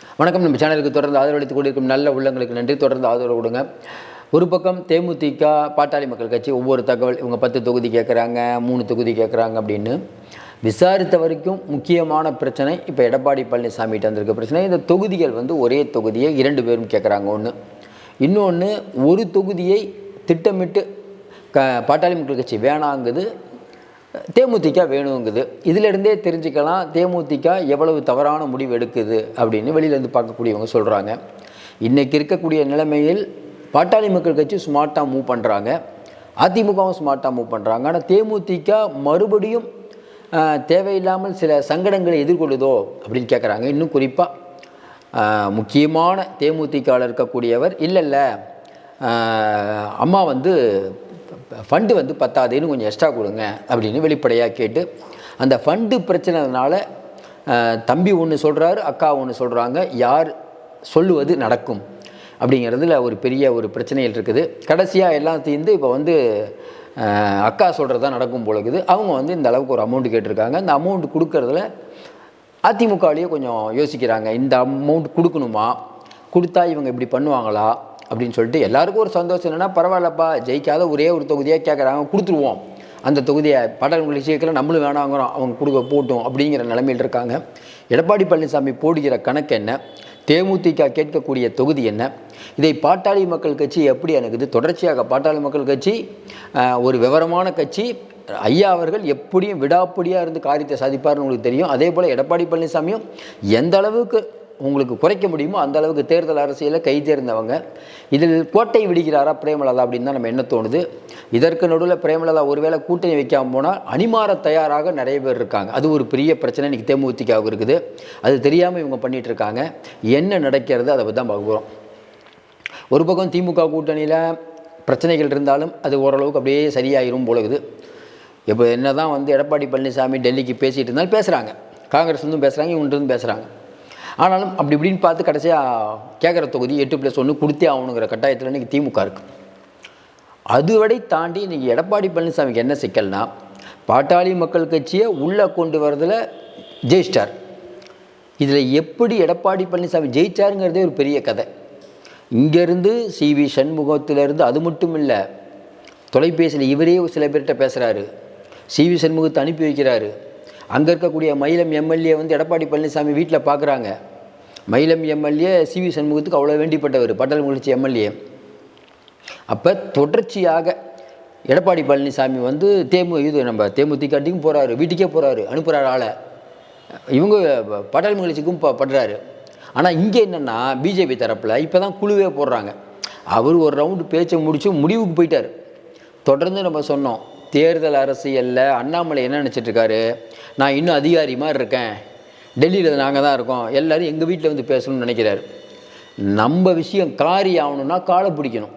வணக்கம். நம்ம சேனலுக்கு தொடர்ந்து ஆதரவளித்துக் கொண்டிருக்கும் நல்ல உள்ளங்களுக்கு நன்றி. தொடர்ந்து ஆதரவு கொடுங்க. ஒரு பக்கம் தேமுதிக பாட்டாளி மக்கள் கட்சி ஒவ்வொரு தகவல் இவங்க பத்து தொகுதி கேட்குறாங்க மூணு தொகுதி கேட்குறாங்க அப்படின்னு விசாரித்த வரைக்கும் முக்கியமான பிரச்சனை இப்போ எடப்பாடி பழனிசாமிகிட்ட வந்திருக்க பிரச்சனை. இந்த தொகுதிகள் வந்து ஒரே தொகுதியை இரண்டு பேரும் கேட்குறாங்க ஒன்று இன்னொன்று ஒரு தொகுதியை திட்டமிட்டு க பாட்டாளி மக்கள் கட்சி வேணாங்குது. தேமுதிக வேணுங்குது. இதிலிருந்தே தெரிஞ்சுக்கலாம் தேமுதிக எவ்வளவு தவறான முடிவு எடுக்குது அப்படின்னு வெளியிலேருந்து பார்க்கக்கூடியவங்க சொல்கிறாங்க இன்றைக்கி இருக்கக்கூடிய நிலைமையில் பாட்டாளி மக்கள் கட்சி ஸ்மார்ட்டாக மூவ் பண்ணுறாங்க அதிமுகவும் ஸ்மார்ட்டாக மூவ் பண்ணுறாங்க ஆனால் தேமுதிக மறுபடியும் தேவையில்லாமல் சில சங்கடங்களை எதிர்கொள்ளுதோ அப்படின்னு கேட்குறாங்க இன்னும் குறிப்பாக முக்கியமான தேமுதிகவில் இருக்கக்கூடியவர் இல்லை இல்லை அம்மா வந்து ஃபண்டு வந்து பத்தாதுன்னு கொஞ்சம் எக்ஸ்ட்ரா கொடுங்க அப்படின்னு வெளிப்படையாக கேட்டு அந்த ஃபண்டு பிரச்சனைனால தம்பி ஒன்று சொல்கிறாரு அக்கா ஒன்று சொல்கிறாங்க யார் சொல்லுவது நடக்கும் அப்படிங்கிறதுல ஒரு பெரிய ஒரு பிரச்சனைகள் இருக்குது. கடைசியாக எல்லாம் தீர்ந்து இப்போ வந்து அக்கா சொல்கிறது தான் நடக்கும் போல இருக்குது. அவங்க வந்து இந்த அளவுக்கு ஒரு அமௌண்ட் கேட்டிருக்காங்க. அந்த அமௌண்ட் கொடுக்கறதுல அதிமுகவிலேயே கொஞ்சம் யோசிக்கிறாங்க இந்த அமௌண்ட் கொடுக்கணுமா? கொடுத்தா இவங்க இப்படி பண்ணுவாங்களா? அப்படின்னு சொல்லிட்டு எல்லாருக்கும் ஒரு சந்தோஷம் என்னென்னா பரவாயில்லப்பா ஜெயிக்காத ஒரே ஒரு தொகுதியாக கேட்குறாங்க கொடுத்துருவோம். அந்த தொகுதியை பாட்டாளி சேர்க்கல நம்மளும் வேணாங்கிறோம் அவங்க கொடுக்க போட்டும் அப்படிங்கிற நிலைமையில் இருக்காங்க. எடப்பாடி பழனிசாமி போடுகிற கணக்கு என்ன? தேமுதிக கேட்கக்கூடிய தொகுதி என்ன? இதை பாட்டாளி மக்கள் கட்சி எப்படி அணுகுது? தொடர்ச்சியாக பாட்டாளி மக்கள் கட்சி ஒரு விவரமான கட்சி ஐயா அவர்கள் எப்படியும் விடாப்பிடியாக இருந்து காரியத்தை சாதிப்பார்னு உங்களுக்கு தெரியும். அதே போல் எடப்பாடி பழனிசாமியும் எந்த அளவுக்கு உங்களுக்கு குறைக்க முடியுமோ அந்த அளவுக்கு தேர்தல் அரசியலில் கை தேர்ந்தவங்க இதில் கோட்டை விடுகிறாரா பிரேமலதா அப்படின்னு தான் நம்ம என்ன தோணுது. இதற்கு நடுவில் பிரேமலதா ஒருவேளை கூட்டணி வைக்காமல் போனால் அணிமாற தயாராக நிறைய பேர் இருக்காங்க. அது ஒரு பெரிய பிரச்சனை. இன்றைக்கி தேமுதிகாவுக்கு இருக்குது. அது தெரியாமல் இவங்க பண்ணிகிட்டு இருக்காங்க. என்ன நடக்கிறது அதை பற்றி தான் பார்க்க போகிறோம் ஒரு பக்கம் திமுக கூட்டணியில் பிரச்சனைகள் இருந்தாலும் அது ஓரளவுக்கு அப்படியே சரியாயிரும் போலகுது இப்போ என்ன தான் வந்து எடப்பாடி பழனிசாமி டெல்லிக்கு பேசிகிட்டு இருந்தாலும் பேசுகிறாங்க காங்கிரஸ்லேருந்தும் பேசுகிறாங்க இவங்க பேசுகிறாங்க ஆனாலும் அப்படி இப்படின்னு பார்த்து கடைசியாக கேட்குற தொகுதி எட்டு ப்ளஸ் ஒன்று கொடுத்தே ஆகணுங்கிற கட்டாயத்தில் இன்றைக்கி திமுக இருக்குது அதுவரை தாண்டி இன்றைக்கி எடப்பாடி பழனிசாமிக்கு என்ன சிக்கல்னா பாட்டாளி மக்கள் கட்சியை உள்ளே கொண்டு வரதில் ஜெயிச்சிட்டார். இதில் எப்படி எடப்பாடி பழனிசாமி ஜெயிச்சாருங்கிறதே ஒரு பெரிய கதை. இங்கேருந்து சி வி சண்முகத்திலேருந்து அது மட்டும் இல்லை தொலைபேசியில் இவரே சில பேர்கிட்ட பேசுகிறாரு சி வி சண்முகத்தை அனுப்பி வைக்கிறாரு. அங்கே இருக்கக்கூடிய மயிலம் எம்எல்ஏ வந்து எடப்பாடி பழனிசாமி வீட்டில் பார்க்குறாங்க மயிலம் எம்எல்ஏ சி வி சண்முகத்துக்கு அவ்வளோ வேண்டிப்பட்டவர் பட்டல் முயற்சி எம்எல்ஏ. அப்போ தொடர்ச்சியாக எடப்பாடி பழனிசாமி வந்து தேமு இது நம்ம தேமுதிகாட்டிக்கும் போகிறாரு வீட்டுக்கே போகிறாரு அனுப்புகிறாரு ஆளை. இவங்க பட்டல் மகிழ்ச்சிக்கும் படுறாரு. ஆனால் இங்கே என்னென்னா பிஜேபி தரப்பில் இப்போ தான் குழுவே போடுறாங்க. அவர் ஒரு ரவுண்டு பேச்சை முடித்து முடிவுக்கு போயிட்டார். தொடர்ந்து நம்ம சொன்னோம் தேர்தல் அரசியலில் அண்ணாமலை என்ன நினச்சிட்ருக்காரு? நான் இன்னும் அதிகாரி மாதிரி இருக்கேன். டெல்லியில் நாங்கள் தான் இருக்கோம். எல்லோரும் எங்கள் வீட்டில் வந்து பேசணும்னு நினைக்கிறாரு. நம்ம விஷயம் காரி ஆகணும்னா காலை பிடிக்கணும்.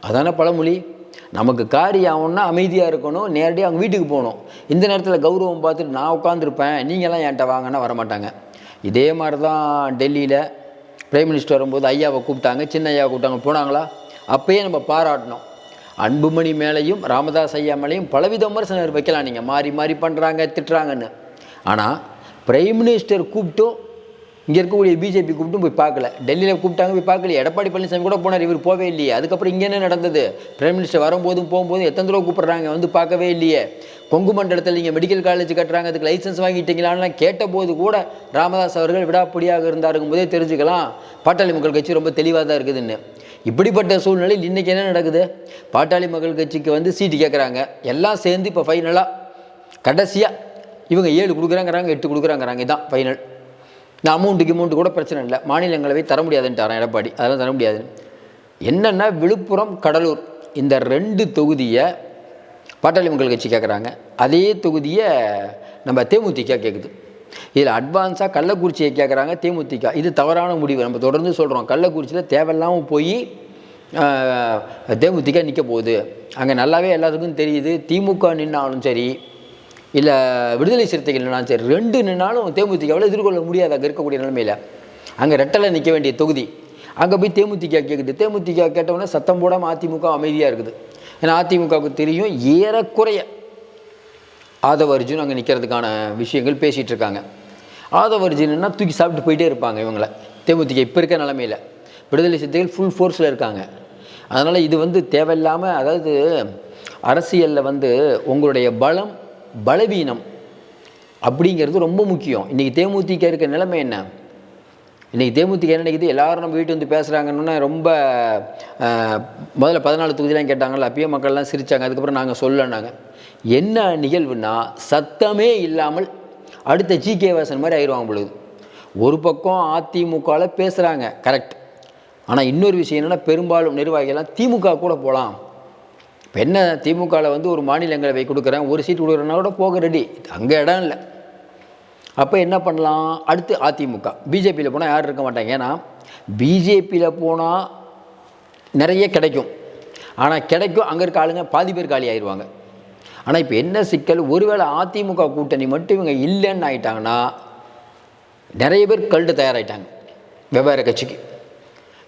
அதானே பழமொழி? நமக்கு காரி ஆகணும்னா அமைதியாக இருக்கணும். நேரடியாக அவங்க வீட்டுக்கு போகணும். இந்த நேரத்தில் கௌரவம் பார்த்துட்டு நான் உட்காந்துருப்பேன் நீங்களாம் என்கிட்ட வாங்கன்னா வரமாட்டாங்க. இதே மாதிரி தான் டெல்லியில் பிரைம் மினிஸ்டர் வரும்போது ஐயாவை கூப்பிட்டாங்க. சின்ன ஐயாவை கூப்பிட்டாங்க. போனாங்களா? அப்பயே நம்ம பாராட்டணும். அன்புமணி மேலேயும் ராமதாஸ் ஐயா மேலேயும் பலவித விமர்சனம் வைக்கலாம். நீங்கள் மாறி மாறி பண்ணுறாங்க திட்டுறாங்கன்னு. ஆனால் பிரைம் மினிஸ்டர் கூப்பிட்டும் இங்கே இருக்கக்கூடிய பிஜேபி கூப்பிட்டும் போய் பார்க்கல. டெல்லியில் கூப்பிட்டாங்க போய் பார்க்கல. எடப்பாடி பழனிசாமி கூட போனார் இவர் போவே இல்லையே. அதுக்கப்புறம் இங்கே என்ன நடந்தது? பிரைம் மினிஸ்டர் வரும்போதும் போகும்போதும் எத்தனை தடவை கூப்பிட்றாங்க வந்து பார்க்கவே இல்லையே. கொங்கு மண்டலத்தில் நீங்கள் மெடிக்கல் காலேஜ் கட்டுறாங்க அதுக்கு லைசன்ஸ் வாங்கிட்டீங்களான்னு கேட்டபோது கூட ராமதாஸ் அவர்கள் விடாப்பிடியாக இருந்தாருக்கும் போதே தெரிஞ்சுக்கலாம். பாட்டாளி மக்கள் கட்சி ரொம்ப தெளிவாக தான் இருக்குதுன்னு. இப்படிப்பட்ட சூழ்நிலையில் இன்றைக்கி என்ன நடக்குது? பாட்டாளி மக்கள் கட்சிக்கு வந்து சீட்டு கேட்குறாங்க. எல்லாம் சேர்ந்து இப்போ ஃபைனலாக கடைசியாக இவங்க ஏழு கொடுக்குறாங்கிறாங்க எட்டு கொடுக்குறாங்கிறாங்க. இதான் ஃபைனல் இந்த அமௌண்ட்டுக்கு அமௌண்ட்டு கூட பிரச்சனை இல்லை. மாநிலங்களவை தர முடியாதுன்ட்டாரன் எடப்பாடி. அதெல்லாம் தர முடியாதுன்னு என்னென்னா விழுப்புரம் கடலூர் இந்த ரெண்டு தொகுதியை பாட்டாளி மக்கள் கட்சி கேட்குறாங்க. அதே தொகுதியை நம்ம தேமுதிக கேட்குது இதில் அட்வான்ஸாக கள்ளக்குறிச்சியை கேட்குறாங்க தேமுதிக. இது தவறான முடிவு. நம்ம தொடர்ந்து சொல்கிறோம் கள்ளக்குறிச்சியில் தேவையில்லாமல் போய் தேமுதிக நிற்க போகுது. அங்கே நல்லாவே எல்லாத்துக்கும் தெரியுது. திமுக நின்னாலும் சரி இல்லை விடுதலை சிறுத்தைகள் நின்னாலும் சரி ரெண்டு நின்னாலும் தேமுதிகவில் எதிர்கொள்ள முடியாது அங்கே இருக்கக்கூடிய நிலைமையில். அங்கே ரெட்டலை நிற்க வேண்டிய தொகுதி. அங்கே போய் தேமுதிக கேட்குது தேமுதிக கேட்டவுடனே சத்தம் போடாமல் அதிமுக அமைதியாக இருக்குது. ஏன்னா அதிமுகவுக்கு தெரியும் ஏறக்குறைய ஆதவ அர்ஜுன் அங்கே நிற்கிறதுக்கான விஷயங்கள் பேசிகிட்டு இருக்காங்க. ஆதவ அர்ஜுன்னா தூக்கி சாப்பிட்டு போயிட்டே இருப்பாங்க இவங்கள. தேமுதிக இப்போ இருக்க நிலமையில். விடுதலை சித்தைகள் ஃபுல் ஃபோர்ஸில் இருக்காங்க. அதனால் இது வந்து தேவையில்லாமல் அதாவது அரசியலில் வந்து உங்களுடைய பலம் பலவீனம் அப்படிங்கிறது ரொம்ப முக்கியம். இன்றைக்கி தேமுதிக இருக்க நிலைமை என்ன? இன்றைக்கி தேமுதிக என்ன நினைக்குது? எல்லாரும் நம்ம வீட்டு வந்து பேசுகிறாங்கன்னு ரொம்ப முதல்ல பதினாலு தொகுதியெலாம் கேட்டாங்கல்ல அப்பயே மக்கள்லாம் சிரித்தாங்க அதுக்கப்புறம் நாங்கள் சொல்லனாங்க என்ன நிகழ்வுனா சத்தமே இல்லாமல் அடுத்த ஜிகே வாசன் மாதிரி ஆயிடுவாங்க பொழுது. ஒரு பக்கம் அதிமுகவில் பேசுகிறாங்க கரெக்ட் ஆனால் இன்னொரு விஷயம் என்னென்னா பெரும்பாலும் நிர்வாகிகள்லாம் திமுக கூட போகலாம் இப்போ என்ன திமுகவில் வந்து ஒரு மாநிலங்களவை கொடுக்குறேன் ஒரு சீட் கொடுக்குறேன்னா கூட போக ரெடி அங்கே இடம் இல்லை. அப்போ என்ன பண்ணலாம்? அடுத்து அதிமுக. பிஜேபியில் போனால் யாரும் இருக்க மாட்டாங்க. ஏன்னா பிஜேபியில் போனால் நிறைய கிடைக்கும். ஆனால் கிடைக்கும் அங்கே இருக்க ஆளுங்க பாதி பேர் காலி ஆயிடுவாங்க ஆனால் இப்போ என்ன சிக்கல்? ஒருவேளை அதிமுக கூட்டணி மட்டும் இவங்க இல்லைன்னு ஆயிட்டாங்கன்னா நிறைய பேர் கல்ட்டு தயாராகிட்டாங்க வெவ்வேறு கட்சிக்கு.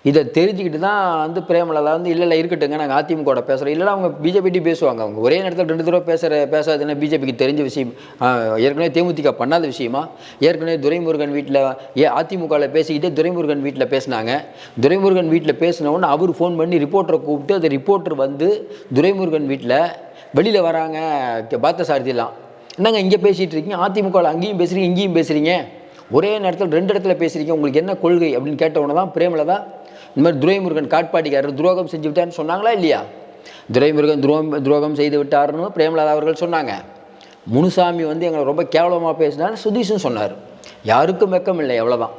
இதை தெரிஞ்சுக்கிட்டு தான் வந்து பிரேமலதா வந்து இல்லை இல்லை இருக்கட்டுங்க நாங்கள் அதிமுக பேசுகிறோம் இல்லைன்னா அவங்க பிஜேபிட்டி பேசுவாங்க. அவங்க ஒரே நேரத்தில் ரெண்டு தடவை பேசுகிற பேசாதுன்னா பிஜேபிக்கு தெரிஞ்ச விஷயம் ஏற்கனவே தேமுதிக பண்ணாத விஷயமா? ஏற்கனவே துரைமுருகன் வீட்டில் ஏ அதிமுகவில் பேசிக்கிட்டே துரைமுருகன் வீட்டில் பேசினாங்க. துரைமுருகன் வீட்டில் பேசினவுடனே அவர் ஃபோன் பண்ணி ரிப்போர்ட்டரை கூப்பிட்டு அந்த ரிப்போர்ட்டர் வந்து துரைமுருகன் வீட்டில் வெளியில் வராங்க பார்த்த சாரதிலாம் என்னங்க இங்கே பேசிகிட்டு இருக்கீங்க? அதிமுகவில் அங்கேயும் பேசுகிறீங்க இங்கேயும் பேசுகிறீங்க ஒரே நேரத்தில் ரெண்டு இடத்துல பேசுகிறீங்க உங்களுக்கு என்ன கொள்கை அப்படின்னு கேட்ட உடனே தான் பிரேமலதா இந்த மாதிரி துரைமுருகன் காட்பாடிக்காரர் துரோகம் செஞ்சு விட்டார்னு சொன்னாங்களா இல்லையா? துரைமுருகன் துரோகம் துரோகம் செய்து விட்டார்னு பிரேமலதா அவர்கள் சொன்னாங்க. முனுசாமி வந்து எங்களை ரொம்ப கேவலமாக பேசினார் சுதீஷும் சொன்னார். யாருக்கும் வெக்கம் இல்லை எவ்வளோதான்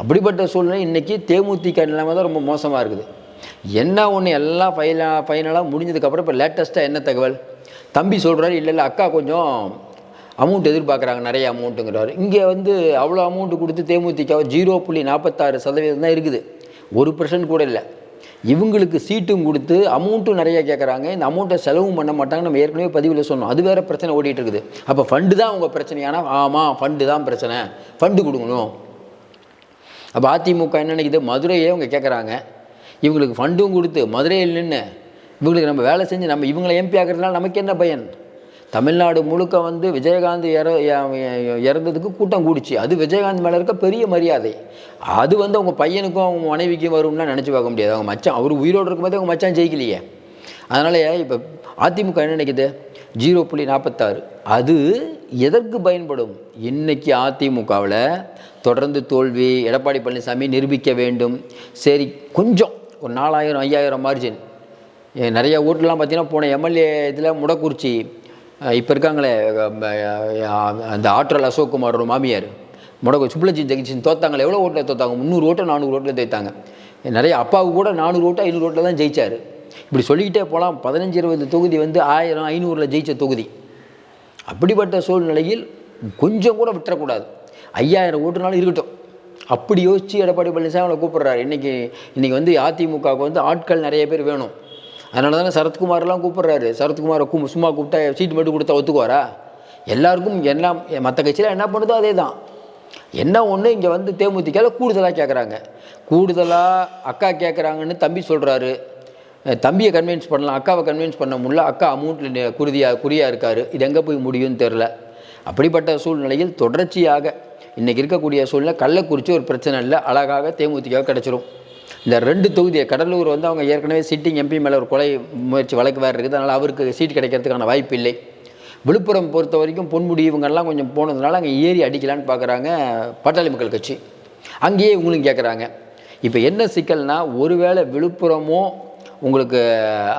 அப்படிப்பட்ட சூழ்நிலை இன்றைக்கி தேமுதிக நிலைமை தான் ரொம்ப மோசமாக இருக்குது. என்ன ஒன்று எல்லாம் ஃபைனலாக ஃபைனலாக முடிஞ்சதுக்கப்புறம் இப்போ லேட்டஸ்ட்டாக என்ன தகவல்? தம்பி சொல்கிறாரு இல்லை இல்லை அக்கா கொஞ்சம் அமௌண்ட் எதிர்பார்க்குறாங்க நிறைய அமௌண்ட்டுங்கிறாரு இங்கே வந்து அவ்வளோ அமௌண்ட் கொடுத்து தேமுதிக ஜீரோ புள்ளி நாற்பத்தாறு சதவீதம் தான் இருக்குது. ஒரு பர்சன்ட் கூட இல்லை. இவங்களுக்கு சீட்டும் கொடுத்து அமௌண்ட்டும் நிறைய கேட்குறாங்க. இந்த அமௌண்ட்டை செலவும் பண்ண மாட்டாங்க நம்ம ஏற்கனவே பதிவில் சொன்னோம். அது வேறு பிரச்சனை ஓடிட்டு இருக்குது. அப்போ ஃபண்டு தான் உங்கள் பிரச்சனையானா ஆமாம் ஃபண்டு தான் பிரச்சனை. ஃபண்டு கொடுக்கணும். அப்போ அதிமுக என்ன நினைக்குது? மதுரையே அவங்க கேட்குறாங்க. இவங்களுக்கு ஃபண்டும் கொடுத்து மதுரையில் நின்று இவங்களுக்கு நம்ம வேலை செஞ்சு நம்ம இவங்களை எம்பி ஆகிறதுனால நமக்கு என்ன பயன்? தமிழ்நாடு முழுக்க வந்து விஜயகாந்த் இற இறந்ததுக்கு கூட்டம் கூடிச்சு. அது விஜயகாந்த் மேலே இருக்க பெரிய மரியாதை. அது வந்து அவங்க பையனுக்கும் அவங்க மனைவிக்கும் வரும்னா நினச்சி பார்க்க முடியாது. அவங்க மச்சான் அவர் உயிரோடு இருக்கும்போது அவங்க மச்சான் ஜெயிக்கலையே. அதனால் இப்போ அதிமுக என்ன நினைக்குது? ஜீரோ புள்ளி நாற்பத்தாறு அது எதற்கு பயன்படும்? இன்னைக்கு அதிமுகவில் தொடர்ந்து தோல்வி எடப்பாடி பழனிசாமி நிரூபிக்க வேண்டும். சரி கொஞ்சம் ஒரு நாலாயிரம் ஐயாயிரம் மார்ஜின் நிறைய ஊர்லலாம் பார்த்தீங்கன்னா போன எம்எல்ஏ இதில் முடக்குறிச்சி. இப்போ இருக்காங்களே அந்த ஆற்றல் அசோக்குமாரோட மாமியார். முடக்கு சுப்லஜி ஜெகஜின் தோத்தாங்களே எவ்வளோ ஓட்டில் தோத்தாங்க? முந்நூறு ஓட்டை நானூறு ஓட்டில் தோத்தாங்க நிறைய அப்பாவுக்கு கூட நானூறு ஓட்டு ஐநூறு ஓட்டில் தான் ஜெயிச்சார். இப்படி சொல்லிக்கிட்டே போகலாம் பதினஞ்சு இருபது தொகுதி வந்து ஆயிரம் ஐநூறில் ஜெயிச்ச தொகுதி. அப்படிப்பட்ட சூழ்நிலையில் கொஞ்சம் கூட விட்டுறக்கூடாது. ஐயாயிரம் ஓட்டுனாலும் இருக்கட்டும். அப்படி யோசித்து எடப்பாடி பழனிசாமி அவங்களை கூப்பிட்றாரு. இன்றைக்கி இன்றைக்கி வந்து அதிமுகவுக்கு வந்து ஆட்கள் நிறைய பேர் வேணும். அதனால தானே சரத்குமார்லாம் கூப்பிட்றாரு. சரத்குமாரை கூ சும்மா கூப்பிட்டா சீட்டு மட்டும் கொடுத்தா ஒத்துக்குவாரா? எல்லாருக்கும் எல்லாம் மற்ற கட்சியில் என்ன பண்ணுதோ அதே தான் என்ன ஒன்று இங்கே வந்து தேமுதிகால கூடுதலாக கேட்குறாங்க கூடுதலாக அக்கா கேட்குறாங்கன்னு தம்பி சொல்கிறாரு தம்பியை கன்வின்ஸ் பண்ணலாம் அக்காவை கன்வின்ஸ் பண்ண முடியல அக்கா அமௌண்ட்டில் குருதியாக குறியாக இருக்கார். இது எங்கே போய் முடியும்னு தெரில அப்படிப்பட்ட சூழ்நிலையில் தொடர்ச்சியாக இன்றைக்கி இருக்கக்கூடிய சூழ்நிலை கள்ளக்குறிச்சி ஒரு பிரச்சனை இல்லை. அழகாக தேமுதிக கிடச்சிரும். இந்த ரெண்டு தொகுதியை கடலூர் வந்து அவங்க ஏற்கனவே சிட்டிங் எம்பி மேலே ஒரு கொலை முயற்சி வழக்கு வேறு இருக்குது. அதனால் அவருக்கு சீட் கிடைக்கிறதுக்கான வாய்ப்பு இல்லை. விழுப்புரம் பொறுத்த வரைக்கும் பொன்முடி இவங்கெல்லாம் கொஞ்சம் போனதுனால அங்கே ஏறி அடிக்கலான்னு பார்க்குறாங்க பாட்டாளி மக்கள் கட்சி. அங்கேயே இவங்களும் கேட்குறாங்க இப்போ என்ன சிக்கல்னால் ஒருவேளை விழுப்புரமோ உங்களுக்கு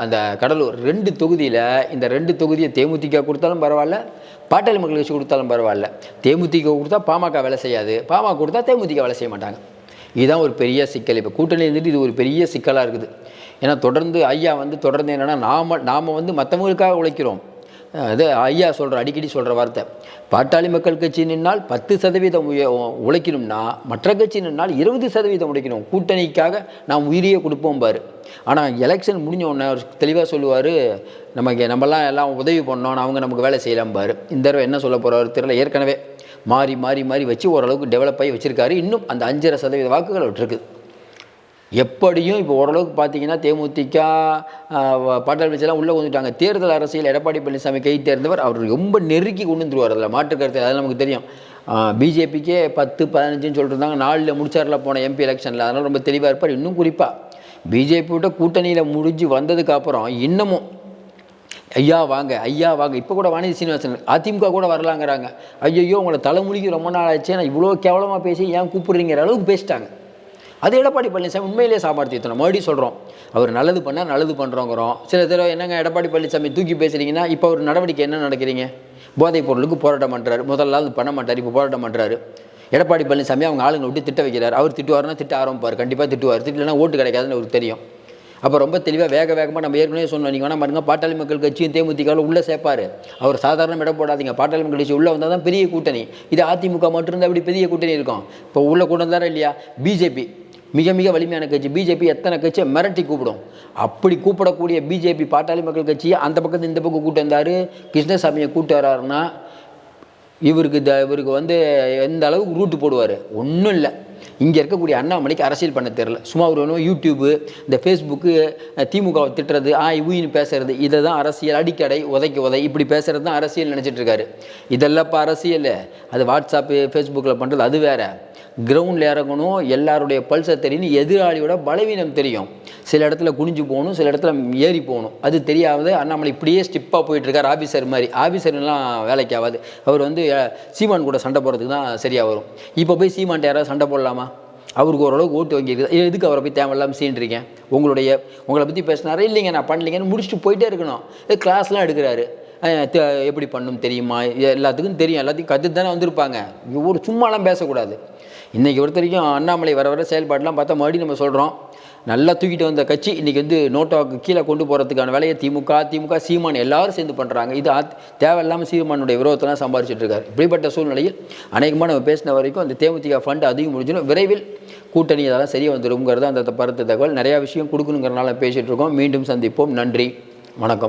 அந்த கடலூர் ரெண்டு தொகுதியில் இந்த ரெண்டு தொகுதியை தேமுதிக கொடுத்தாலும் பரவாயில்ல பாட்டாளி மக்கள் கட்சி கொடுத்தாலும் பரவாயில்ல. தேமுதிக கொடுத்தா பாமக வேலை செய்யாது. பாமக கொடுத்தா தேமுதிக வேலை செய்ய மாட்டாங்க. இதுதான் ஒரு பெரிய சிக்கல். இப்போ கூட்டணி இருந்துட்டு இது ஒரு பெரிய சிக்கலாக இருக்குது. ஏன்னா தொடர்ந்து ஐயா வந்து தொடர்ந்து என்னென்னா நாம் நாம் வந்து மற்றவங்களுக்காக உழைக்கிறோம். அது ஐயா சொல்கிற அடிக்கடி சொல்கிற வார்த்தை. பாட்டாளி மக்கள் கட்சி நின்னால் பத்து சதவீதம் உய- உழைக்கணும்னா மற்ற கட்சி நின்னால் இருபது சதவீதம் உழைக்கணும். கூட்டணிக்காக நாம் உயிரியே கொடுப்போம் பாரு. ஆனால் எலெக்ஷன் முடிஞ்ச உடனே அவர் தெளிவாக சொல்லுவார் நமக்கு நம்மலாம் எல்லாம் உதவி பண்ணோம் அவங்க நமக்கு வேலை செய்யலாம் பாரு. இந்த தடவை என்ன சொல்ல போகிறாரு தெரியல. ஏற்கனவே மாறி மாறி மாறி வச்சு ஓரளவுக்கு டெவலப் ஆகி வச்சுருக்காரு. இன்னும் அந்த அஞ்சரை சதவீத வாக்குகள் விட்டுருக்குது எப்படியும் இப்போ ஓரளவுக்கு பார்த்தீங்கன்னா தேமுதிக பாட்டாளி எல்லாம் உள்ளே வந்துட்டாங்க. தேர்தல் அரசியல் எடப்பாடி பழனிசாமி கை தேர்ந்தவர் அவர் ரொம்ப நெருக்கி கொண்டு வந்துருவார் அதில். மாற்று கருத்து அதெல்லாம் நமக்கு தெரியும். பிஜேபிக்கே பத்து பதினஞ்சுன்னு சொல்லிருந்தாங்க நாலில் முடிச்சாரில் போன எம்பி எலெக்ஷனில் அதனால் ரொம்ப தெளிவாக இருப்பார். இன்னும் குறிப்பாக பிஜேபி கூட்டணியில் முடிஞ்சு வந்ததுக்கப்புறம் இன்னமும் ஐயா வாங்க ஐயா வாங்க. இப்போ கூட வாணிதி சீனிவாசன் அதிமுக கூட வரலாங்கிறாங்க. ஐயோ உங்களை தலைமுடிக்கு ரொம்ப நாள் ஆச்சு நான் இவ்வளோ கேவலமாக பேசி ஏன் கூப்பிடுறீங்கிற அளவுக்கு பேசிட்டாங்க. அது எடப்பாடி பழனிசாமி உண்மையிலேயே சாமர்த்தியத்தனம் மறுபடியும் சொல்கிறோம் அவர் நல்லது பண்ணால் நல்லது பண்ணுறோங்கிறோம் சில தடவை என்னங்க எடப்பாடி பழனிசாமி தூக்கி பேசுகிறீங்கன்னா இப்போ ஒரு நடவடிக்கை என்ன நடக்கிறீங்க? போதைப் பொருளுக்கு போராட்டம் பண்ணுறாரு முதல்ல அது பண்ண மாட்டார் இப்போ போராட்டம் பண்ணுறாரு எடப்பாடி பழனிசாமி அவங்க ஆளுங்களை விட்டு திட்ட வைக்கிறார். அவர் திட்டுவார்னா திட்ட ஆரம்பிப்பார். கண்டிப்பாக திட்டுவார். திட்டலைன்னா ஓட்டு கிடைக்காதுன்னு அவருக்கு தெரியும். அப்போ ரொம்ப தெளிவாக வேக வேகமாக நம்ம ஏற்கனவே சொன்னோம். நீங்கள் வேணால் பாருங்கள் பாட்டாளி மக்கள் கட்சியும் தேமுதிகாவில் உள்ளே சேர்ப்பார். அவர் சாதாரண இடம் போடாதீங்க. பாட்டாளி மக்கள் கட்சி உள்ளே வந்தால் தான் பெரிய கூட்டணி. இது அதிமுக மட்டும் இருந்தால் அப்படி பெரிய கூட்டணி இருக்கும்? இப்போ உள்ள கொண்டு வந்தாரா இல்லையா? பிஜேபி மிக மிக வலிமையான கட்சி. பிஜேபி எத்தனை கட்சியை மிரட்டி கூப்பிடும்? அப்படி கூப்பிடக்கூடிய பிஜேபி பாட்டாளி மக்கள் கட்சியை அந்த பக்கத்து இந்த பக்கம் கூட்டு வந்தார். கிருஷ்ணசாமியை கூட்டு வர்றாருன்னா இவருக்கு த இவருக்கு வந்து எந்த அளவுக்கு ரூட்டு போடுவார்? ஒன்றும் இல்லை. இங்கே இருக்கக்கூடிய அண்ணாமலைக்கு அரசியல் பண்ண தெரில சும்மா ஒரு ஒன்றும் யூடியூப்பு இந்த ஃபேஸ்புக்கு திமுகவை திட்டுறது ஆ இவின்னு பேசுறது இதை தான் அரசியல் அடிக்கடை உதைக்கு உதை. இப்படி பேசுகிறது தான் அரசியல் நினச்சிட்டு இருக்காரு. இதெல்லாம் இப்போ அரசியல். அது வாட்ஸ்அப்பு ஃபேஸ்புக்கில் பண்ணுறது அது வேறு. கிரவுண்டில் இறங்கணும் எல்லாருடைய பல்சை தெரியணும் எதிராளியோட பலவீனம் தெரியும். சில இடத்துல குனிஞ்சு போகணும் சில இடத்துல ஏறி போகணும். அது தெரியாத அண்ணாமலை இப்படியே ஸ்டிப்பாக போயிட்டுருக்கார் ஆஃபீஸர் மாதிரி. ஆஃபீஸர்லாம் வேலைக்கு ஆகாது. அவர் வந்து சீமான் கூட சண்டை போடுறதுக்கு தான் சரியாக வரும். இப்போ போய் சீமான்ட்ட யாராவது சண்டை போடலாமா? அவருக்கு ஓரளவுக்கு ஓட்டு வாங்கியிருக்குது எதுக்கு அவரை போய் தேவையில்லாமல் சீன்றீங்க உங்களுடைய உங்களை பற்றி பேசினாரா இல்லைங்க நான் பண்ணலைங்கன்னு முடிச்சுட்டு போயிட்டே இருக்கணும். கிளாஸ்லாம் எடுக்கிறாரு. எப்படி பண்ணும் தெரியுமா? எல்லாத்துக்கும் தெரியும். எல்லாத்தையும் கற்று தானே வந்திருப்பாங்க. ஒரு சும்மாலாம் பேசக்கூடாது. இன்றைக்கி பொறுத்த வரைக்கும் அண்ணாமலை வர வர செயல்பாடெலாம் பார்த்தா மறுபடியும் நம்ம சொல்கிறோம் நல்லா தூக்கிட்டு வந்த கட்சி இன்றைக்கி வந்து நோட்டாவுக்கு கீழே கொண்டு போகிறதுக்கான வேலையை திமுக திமுக சீமான் எல்லாரும் சேர்ந்து பண்ணுறாங்க இது தேவையில்லாமல் சீமானுடைய விரோதத்தெல்லாம் சம்பாரிச்சிட்டு இருக்காரு. இப்படிப்பட்ட சூழ்நிலையில் அநேகமாக நம்ம பேசின வரைக்கும் அந்த தேமுதிக ஃபண்ட் அதிகம் முடிஞ்சிடும். விரைவில் கூட்டணி அதெல்லாம் சரியாக வந்துருங்கிறது அந்த பருத்த தகவல். நிறையா விஷயம் கொடுக்கணுங்கிறனால பேசிகிட்டு இருக்கோம். மீண்டும் சந்திப்போம். நன்றி. வணக்கம்.